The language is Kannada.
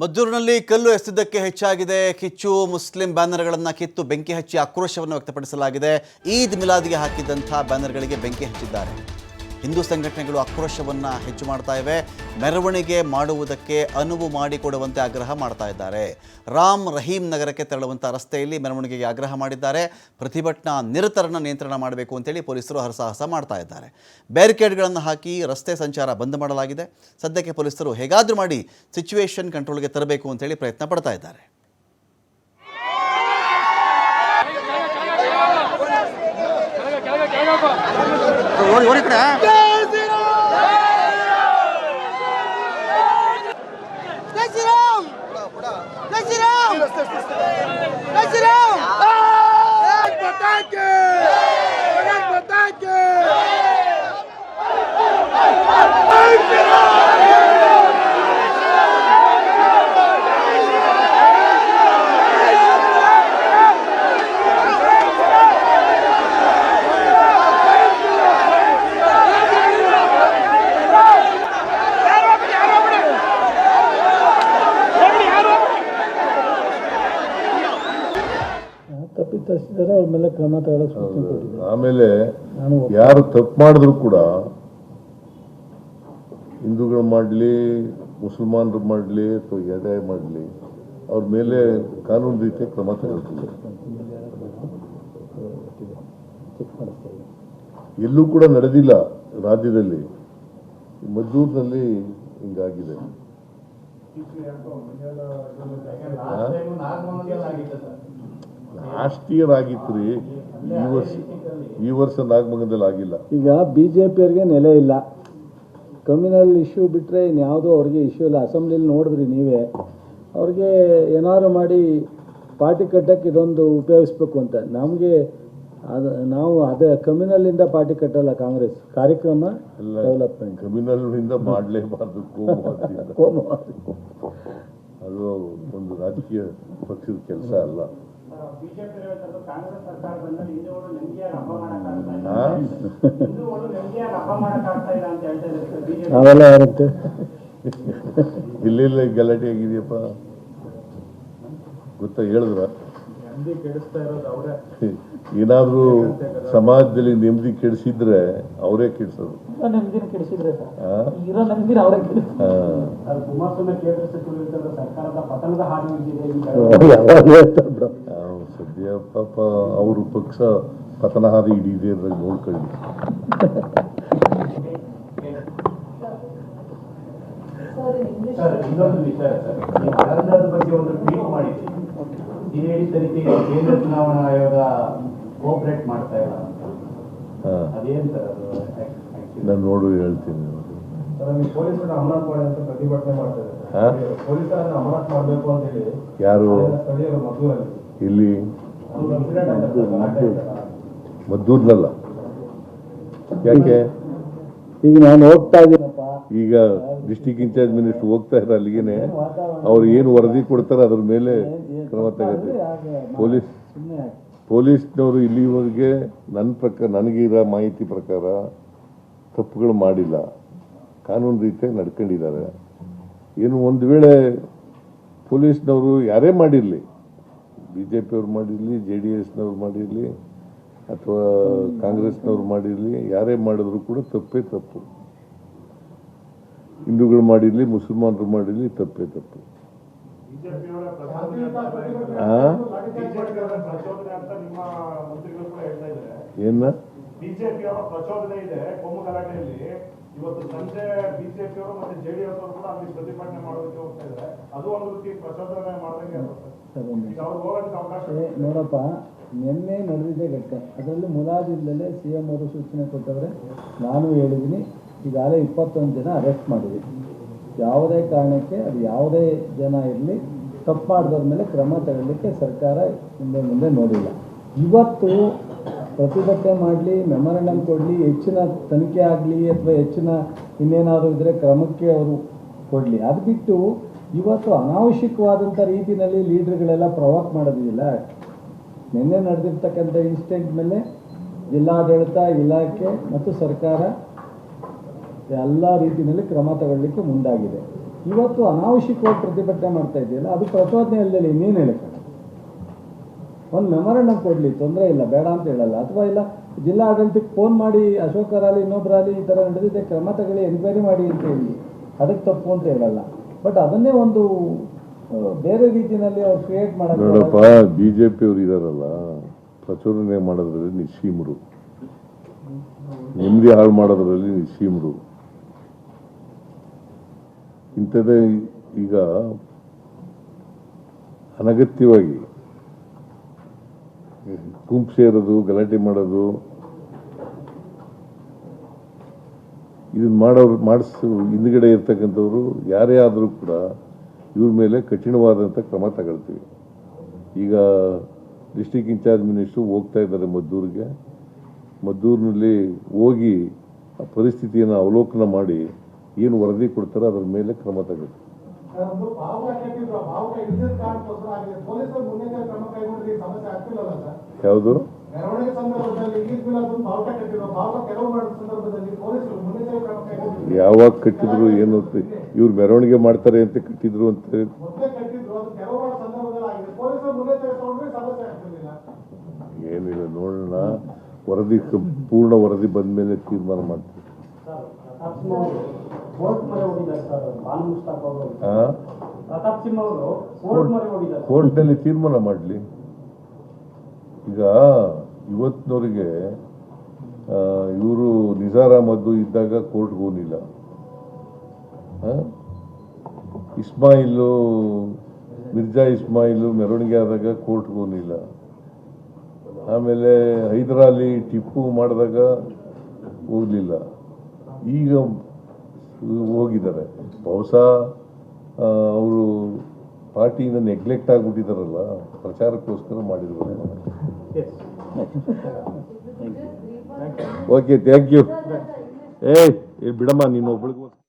ಮದ್ದೂರಿನಲ್ಲಿ ಕಲ್ಲು ಎಸೆದಕ್ಕೆ ಹೆಚ್ಚಾಗಿದೆ. ಕಿಚ್ಚು ಮುಸ್ಲಿಂ ಬ್ಯಾನರ್ಗಳನ್ನು ಕಿತ್ತು ಬೆಂಕಿ ಹಚ್ಚಿ ಆಕ್ರೋಶವನ್ನು ವ್ಯಕ್ತಪಡಿಸಲಾಗಿದೆ. ಈದ್ ಮಿಲಾದ್ಗೆ ಹಾಕಿದಂಥ ಬ್ಯಾನರ್ಗಳಿಗೆ ಬೆಂಕಿ ಹಚ್ಚಿದ್ದಾರೆ. ಹಿಂದೂ ಸಂಘಟನೆಗಳು ಆಕ್ರೋಶವನ್ನು ಹೆಚ್ಚು ಮಾಡ್ತಾ ಇವೆ. ಮೆರವಣಿಗೆ ಮಾಡುವುದಕ್ಕೆ ಅನುವು ಮಾಡಿಕೊಡುವಂತೆ ಆಗ್ರಹ ಮಾಡ್ತಾ ಇದ್ದಾರೆ. ರಾಮ್ ರಹೀಂ ನಗರಕ್ಕೆ ತೆರಳುವಂಥ ರಸ್ತೆಯಲ್ಲಿ ಮೆರವಣಿಗೆಗೆ ಆಗ್ರಹ ಮಾಡಿದ್ದಾರೆ. ಪ್ರತಿಭಟನಾ ನಿರತರನ್ನ ನಿಯಂತ್ರಣ ಮಾಡಬೇಕು ಅಂತೇಳಿ ಪೊಲೀಸರು ಹರಸಾಹಸ ಮಾಡ್ತಾ ಇದ್ದಾರೆ. ಬ್ಯಾರಿಕೇಡ್ಗಳನ್ನು ಹಾಕಿ ರಸ್ತೆ ಸಂಚಾರ ಬಂದ್ ಮಾಡಲಾಗಿದೆ. ಸದ್ಯಕ್ಕೆ ಪೊಲೀಸರು ಹೇಗಾದರೂ ಮಾಡಿ ಸಿಚುವೇಶನ್ ಕಂಟ್ರೋಲ್ಗೆ ತರಬೇಕು ಅಂತೇಳಿ ಪ್ರಯತ್ನ ಪಡ್ತಾ ಇದ್ದಾರೆ. ಓಡಿ ಓಡಿ ಕಡೆ Jai Shri Ram! ಅವ್ರ ಮೇಲೆ ಕ್ರಮ ತಗೊಳ್ಳೋಕೆ ಸೂಚನೆ ಕೊಟ್ಟಿದ್ದಾರೆ. ಆಮೇಲೆ ನಾನು ಯಾರು ತಪ್ಪು ಮಾಡಿದ್ರು ಕೂಡ ಹಿಂದೂಗಳು ಮಾಡಲಿ ಮುಸಲ್ಮಾನರು ಮಾಡಲಿ ಅಥವಾ ಎಡಾಯ ಮಾಡಲಿ ಅವ್ರ ಮೇಲೆ ಕಾನೂನು ರೀತಿಯ ಕ್ರಮ ಇದ್ದೀನಿ ಎಲ್ಲೂ ಕೂಡ ನಡೆದಿಲ್ಲ ರಾಜ್ಯದಲ್ಲಿ. ಮದ್ದೂರಿನಲ್ಲಿ ಹಿಂಗಾಗಿದೆ. ಲಾಸ್ಟ್ ಇಯರ್ ಆಗಿತ್ತು ರೀ ಈ ವರ್ಷ ಈ ವರ್ಷ ನಾಗಮಂಗಲದಲ್ಲಿ ಆಗಿಲ್ಲ. ಈಗ ಬಿ ಜೆ ಪಿಯವ್ರಿಗೆ ನೆಲೆ ಇಲ್ಲ. ಕಮ್ಯುನಲ್ ಇಶ್ಯೂ ಬಿಟ್ಟರೆ ಇನ್ಯಾವುದೂ ಅವ್ರಿಗೆ ಇಶ್ಯೂ ಇಲ್ಲ. ಅಸೆಂಬ್ಲಿಲಿ ನೋಡಿದ್ರಿ ನೀವೇ. ಅವ್ರಿಗೆ ಏನಾದ್ರು ಮಾಡಿ ಪಾರ್ಟಿ ಕಟ್ಟಕ್ಕೆ ಇದೊಂದು ಉಪಯೋಗಿಸ್ಬೇಕು ಅಂತ. ನಮಗೆ ಅದು ನಾವು ಅದೇ ಕಮ್ಯುನಲ್ಲಿಂದ ಪಾರ್ಟಿ ಕಟ್ಟಲ್ಲ ಕಾಂಗ್ರೆಸ್. ಕಾರ್ಯಕ್ರಮ ಡೆವಲಪ್ಮೆಂಟ್ ಕಮ್ಯುನಲ್ನಿಂದ ಮಾಡಲೇಬಾರ್ದು ಕೋಮುವಾದದಿಂದ ಕೋಮುವಾದ ಅದು ಒಂದು ರಾಜಕೀಯ ಪಕ್ಷದ ಕೆಲಸ ಅಲ್ಲ. ಇರುತ್ತೆ. ಎಲ್ಲೆಲ್ಲ ಗಲಾಟೆ ಆಗಿದೆಯಪ್ಪ? ಗೊತ್ತಾ? ಹೇಳಿದ್ರ? ಏನಾದ್ರೂ ಸಮಾಜದಲ್ಲಿ ನೆಮ್ಮದಿ ಕೆಡಿಸಿದ್ರೆ ಅವರೇ ಕೆಡಿಸೋದು. ಯಾವಾಗ ಹೇಳ್ತಾರೆ ಬಿಡು ಪಾಪ ಅವರು ಪಕ್ಷ ಪತನ ಹಾದಿ ಹಿಡಿದೆ ಅಂತ ನೋಡ್ಕೊಳ್ಳಿ. ಸರ್ ಇನ್ನೊಂದು ವಿಚಾರ ಸರ್. ಈ ಆನಂದದ ಬಗ್ಗೆ ಒಂದು ಟ್ವೀಟ್ ಮಾಡಿದ್ರಿ ಸಿಐಡಿ ತನಿಖೆಗೆ ಕೇಂದ್ರ ಚುನಾವಣಾ ಆಯೋಗ ಕೋಆಪರೇಟ್ ಮಾಡ್ತಾ ಇಲ್ಲ ಅದೇನ್ ಸರ್ ಅದು? ನಾನು ನೋಡು ಹೇಳ್ತೀನಿ ಸರ್ ನೀವು ಪೊಲೀಸರನ್ನ ಅಮಾನತ್ ಮಾಡಿ ಅಂತ ಪ್ರತಿಭಟನೆ ಮಾಡ್ತಾರೆ ಪೊಲೀಸರನ್ನ ಅಮಾನತ್ ಮಾಡಬೇಕು ಅಂತ ಹೇಳಿ ಯಾರು? ಸ್ಥಳೀಯರು ಇಲ್ಲಿ? ಮದ್ದೂರ್ನಲ್ಲ. ಯಾಕೆ? ಈಗ ನಾನು ಹೋಗ್ತಾ ಇದ್ದೀನಪ್ಪ. ಈಗ ಡಿಸ್ಟಿಕ್ ಇನ್ಚಾರ್ಜ್ ಮಿನಿಸ್ಟರ್ ಹೋಗ್ತಾ ಇದ್ದಾರೆ ಅಲ್ಲಿಗೆ ಅವ್ರು ಏನು ವರದಿ ಕೊಡ್ತಾರೆ ಅದ್ರ ಮೇಲೆ ಕ್ರಮ ತಗೋತೀವಿ ಪೊಲೀಸ್, ಪೊಲೀಸ್ನವರು ಇಲ್ಲಿವರೆಗೆ ನನ್ನ ಪ್ರಕಾರ ನನಗಿರೋ ಮಾಹಿತಿ ಪ್ರಕಾರ ತಪ್ಪುಗಳು ಮಾಡಿಲ್ಲ. ಕಾನೂನು ರೀತಿಯಾಗಿ ನಡ್ಕೊಂಡಿದ್ದಾರೆ. ಏನು ಒಂದು ವೇಳೆ ಪೊಲೀಸ್ನವರು ಯಾರೇ ಮಾಡಿರಲಿ ಬಿ ಜೆ ಪಿಯವ್ರು ಮಾಡಿರಲಿ ಜೆ ಡಿ ಎಸ್ನವ್ರು ಮಾಡಿರಲಿ ಅಥವಾ ಕಾಂಗ್ರೆಸ್ನವ್ರು ಮಾಡಿರಲಿ ಯಾರೇ ಮಾಡಿದ್ರು ಕೂಡ ತಪ್ಪೇ ತಪ್ಪು. ಹಿಂದೂಗಳು ಮಾಡಿರಲಿ ಮುಸಲ್ಮಾನರು ಮಾಡಿರಲಿ ತಪ್ಪೇ ತಪ್ಪು. ಆ? ಬಿಜೆಪಿಯವರ ಪ್ರಚೋದನೆ ಅಂತ ನಿಮ್ಮ ಮಂತ್ರಿಗಳು ಕೂಡ ಹೇಳ್ತಾ ಇದ್ದಾರೆ. ಏನ? ಬಿಜೆಪಿಯವರ ಪ್ರಚೋದನೆ ಇದೆ ಕೋಮು ಇವತ್ತು ಸಂಜೆ ಬಿಜೆಪಿಯವರು ಮತ್ತೆ ಜೆಡಿಎಸ್ ಅವರು ಕೂಡ ಅಲ್ಲಿ ಪ್ರತಿಭಟನೆ ಮಾಡೋದಕ್ಕೆ ಹೋಗ್ತಾ ಇದ್ದಾರೆ. ಅದು ಒಂದು ರೀತಿ ಪ್ರಚೋದನೆ ಮಾಡ್ದಂಗೆ ನೋಡಪ್ಪ ನಿನ್ನೆ ನಡೆದಿದೆ ಘಟ್ಟ. ಅದರಲ್ಲಿ ಮುಲಾಜಿಲ್ಲದೆ ಸಿ ಎಂ ಅವರು ಸೂಚನೆ ಕೊಟ್ಟವ್ರೆ. ನಾನು ಹೇಳಿದ್ದೀನಿ ಈಗಾಗಲೇ ಇಪ್ಪತ್ತೊಂದು ಜನ ಅರೆಸ್ಟ್ ಮಾಡಿದೆ ಯಾವುದೇ ಕಾರಣಕ್ಕೆ ಅದು ಯಾವುದೇ ಜನ ಇರಲಿ ತಪ್ಪು ಮಾಡಿದವ್ರ ಮೇಲೆ ಕ್ರಮ ತಗೊಳ್ಳಿಕ್ಕೆ ಸರ್ಕಾರ ಹಿಂದೆ ಮುಂದೆ ನೋಡಿಲ್ಲ. ಇವತ್ತು ಪ್ರತಿಭಟನೆ ಮಾಡಲಿ ಮೆಮೊರಂಡಮ್ ಕೊಡಲಿ ಹೆಚ್ಚಿನ ತನಿಖೆ ಆಗಲಿ ಅಥವಾ ಹೆಚ್ಚಿನ ಇನ್ನೇನಾದರೂ ಇದ್ದರೆ ಕ್ರಮಕ್ಕೆ ಅವರು ಕೊಡಲಿ. ಅದು ಬಿಟ್ಟು ಇವತ್ತು ಅನಾವಶ್ಯಕವಾದಂಥ ರೀತಿಯಲ್ಲಿ ಲೀಡರ್ಗಳೆಲ್ಲ ಪ್ರವಾಕ್ ಮಾಡೋದಿಲ್ಲ ನಿನ್ನೆ ನಡೆದಿರ್ತಕ್ಕಂಥ ಇನ್ಸಿಡೆಂಟ್ ಮೇಲೆ ಜಿಲ್ಲಾಡಳಿತ, ಇಲಾಖೆ ಮತ್ತು ಸರ್ಕಾರ ಎಲ್ಲ ರೀತಿಯಲ್ಲಿ ಕ್ರಮ ತಗೊಳ್ಳಿಕ್ಕೆ ಮುಂದಾಗಿದೆ. ಇವತ್ತು ಅನಾವಶ್ಯಕವಾಗಿ ಪ್ರತಿಭಟನೆ ಮಾಡ್ತಾ ಇದೆಯಲ್ಲ, ಅದು ಪ್ರಚೋದನೆ ಅಲ್ಲದೆ ಇನ್ನೇನು ಹೇಳಕ್ಕೆ ಒಂದು ಮೆಮೊರಂಡಮ್ ಕೊಡಲಿ, ತೊಂದರೆ ಇಲ್ಲ, ಬೇಡ ಅಂತ ಹೇಳಲ್ಲ. ಅಥವಾ ಇಲ್ಲ, ಜಿಲ್ಲಾಡಳಿತಕ್ಕೆ ಫೋನ್ ಮಾಡಿ ಅಶೋಕರಾಗಲಿ ಇನ್ನೊಬ್ಬರಾಗಲಿ ಈ ಥರ ನಡೆದಿದೆ, ಕ್ರಮ ತಗೊಳ್ಳಿ ಎನ್ಕ್ವೈರಿ ಮಾಡಿ ಅಂತ ಹೇಳಿ. ಅದಕ್ಕೆ ತಪ್ಪು ಅಂತ ಹೇಳಲ್ಲ. ಬಟ್ ಅದನ್ನೇ ಒಂದು ಬೇರೆ ರೀತಿಯಲ್ಲಿ ಅವ್ರು ಕ್ರಿಯೇಟ್ ನೋಡಪ್ಪ ಬಿಜೆಪಿ ಬಿ ಜೆ ಪಿಯವರು ಇದಾರಲ್ಲ ಪ್ರಚೋದನೆ ಮಾಡೋದ್ರಲ್ಲಿ ನಿಸ್ಸೀಮರು. ನೆಮ್ಮದಿ ಹಾಳು ಮಾಡೋದ್ರಲ್ಲಿ ನಿಸ್ಸೀಮರು. ಇಂಥದ್ದೇ ಈಗ ಅನಗತ್ಯವಾಗಿ ಗುಂಪು ಸೇರೋದು ಗಲಾಟೆ ಮಾಡೋದು ಇದನ್ನ ಮಾಡೋರು ಮಾಡಿಸ್ ಹಿಂದ್ಗಡೆ ಇರ್ತಕ್ಕಂಥವ್ರು ಯಾರೇ ಆದರೂ ಕೂಡ ಇವ್ರ ಮೇಲೆ ಕಠಿಣವಾದಂಥ ಕ್ರಮ ತಗೊಳ್ತೀವಿ. ಈಗ ಡಿಸ್ಟಿಕ್ ಇನ್ಚಾರ್ಜ್ ಮಿನಿಸ್ಟ್ರು ಹೋಗ್ತಾ ಇದ್ದಾರೆ ಮದ್ದೂರಿಗೆ. ಮದ್ದೂರಿನಲ್ಲಿ ಹೋಗಿ ಆ ಪರಿಸ್ಥಿತಿಯನ್ನು ಅವಲೋಕನ ಮಾಡಿ ಏನು ವರದಿ ಕೊಡ್ತಾರೆ ಅದ್ರ ಮೇಲೆ ಕ್ರಮ ತಗೊಳ್ತೀವಿ. ಯಾವುದು? ಸಂದರ್ಭದಲ್ಲಿ ಕೆಲವು ಸಂದರ್ಭದಲ್ಲಿ ಪೊಲೀಸರು ಮುನ್ನೆಚ್ಚರಿಕೆ ಕ್ರಮ ಯಾವಾಗ ಕಟ್ಟಿದ್ರು ಏನು ಇವ್ರು ಮೆರವಣಿಗೆ ಮಾಡ್ತಾರೆ ಅಂತ ಕಟ್ಟಿದ್ರು ಅಂತ ಏನಿಲ್ಲ ನೋಡೋಣ. ವರದಿ ಪೂರ್ಣ ವರದಿ ಬಂದ ಮೇಲೆ ತೀರ್ಮಾನ ಮಾಡ್ತೀವಿ. ಕೋರ್ಟ್ನಲ್ಲಿ ತೀರ್ಮಾನ ಮಾಡಲಿ. ಈಗ ಇವತ್ತಿನವರಿಗೆ ಇವರು ನಿಜಾರ್ ಇದ್ದಾಗ ಕೋರ್ಟ್ಗೆ ಹೋಗಿಲ್ಲ ಆ? ಇಸ್ಮಾಯಿಲು, ಮಿರ್ಜಾ ಇಸ್ಮಾಯಿಲು ಮೆರವಣಿಗೆ ಆದಾಗ ಕೋರ್ಟ್ಗೆ ಹೋಗಿಲ್ಲ ಆಮೇಲೆ ಹೈದರಾಲಿ ಟಿಪ್ಪು ಮಾಡಿದಾಗ ಹೋಗಲಿಲ್ಲ. ಈಗ ಹೋಗಿದ್ದಾರೆ. ಬಹುಶಃ ಅವರು ಪಾರ್ಟಿಯಿಂದ ನೆಗ್ಲೆಕ್ಟ್ ಆಗಿಬಿಟ್ಟಿದ್ದಾರಲ್ಲ, ಪ್ರಚಾರಕ್ಕೋಸ್ಕರ ಮಾಡಿರ್ಬೋದು ಓಕೆ ಥ್ಯಾಂಕ್ ಯು ಏ ಬಿಡಮ್ಮ ನೀನು ಒಬ್ಬಳಿಗೋಸ್ಕರ